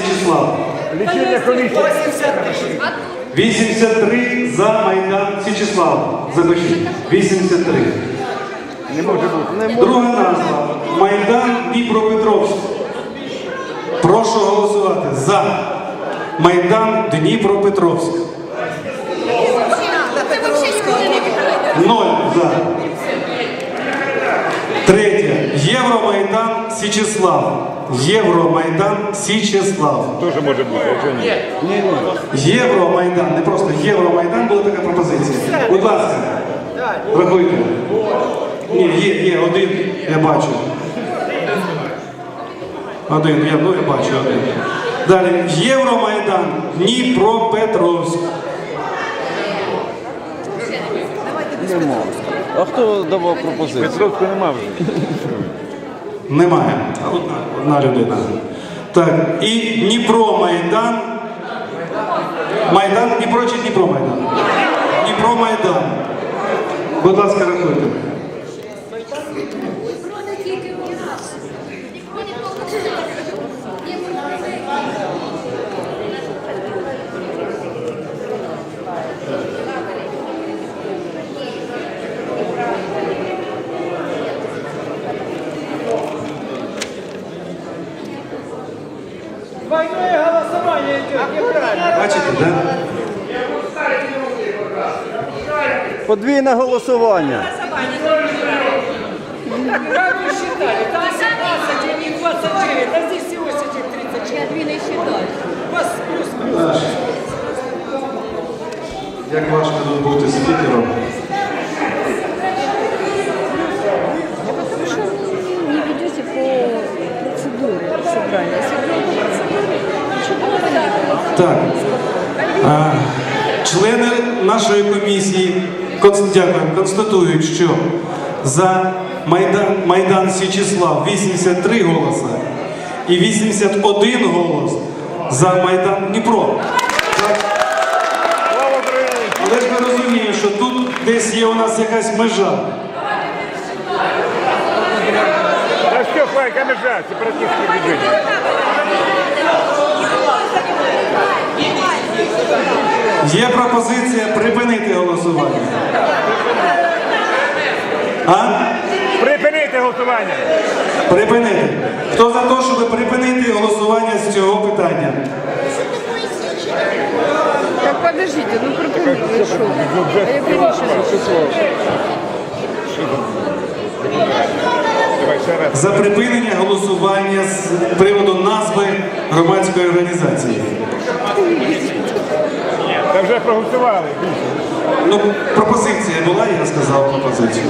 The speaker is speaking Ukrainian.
Січислав. Лічильна комісія. 83 за Майдан Січислав. Запишіть. 83. Не може бути. Друга назва. Майдан Дніпропетровськ. Прошу голосувати за Майдан Дніпропетровськ. Ноль за. Євромайдан Січеслав. Євромайдан Січеслав. Теж може бути, якщо ні. Ні, ні. Євромайдан, не просто Євромайдан, була така пропозиція. Будь ласка, рахуйте. Ні, є, є, один, я бачу. Один, я, ну я бачу один. Далі, Євромайдан, Дніпропетровськ. Нема. А хто давав пропозицію? Петровську нема вже. Немає. Одна, одна людина. Так, і Дніпро Майдан. Майдан Дніпро чи Дніпро-Майдан. Будь ласка, рахуйте. Двойное голосование идет. Бачите, да? Подвійне голосування. Как вы считали? Там 17 и не 29, а здесь всего сидит 34. Я дві не считаю. Вас плюс-плюс. Як важко тут бути спікером? Так. А, члени нашої комісії констатують, що за Майдан, Майдан Січислав 83 голоси і 81 голос за Майдан Дніпро. Так. Але ж ми розуміємо, що тут десь є у нас якась межа. Та що, яка межа? Сепаратистські движення. Є пропозиція припинити голосування. А? Припинити голосування! Припинити. Хто за те, щоб припинити голосування з цього питання? Так подождите, ну що? А раз. За припинення голосування з приводу назви громадської організації. Та вже проголосували. Ну, пропозиція була, я сказав пропозицію.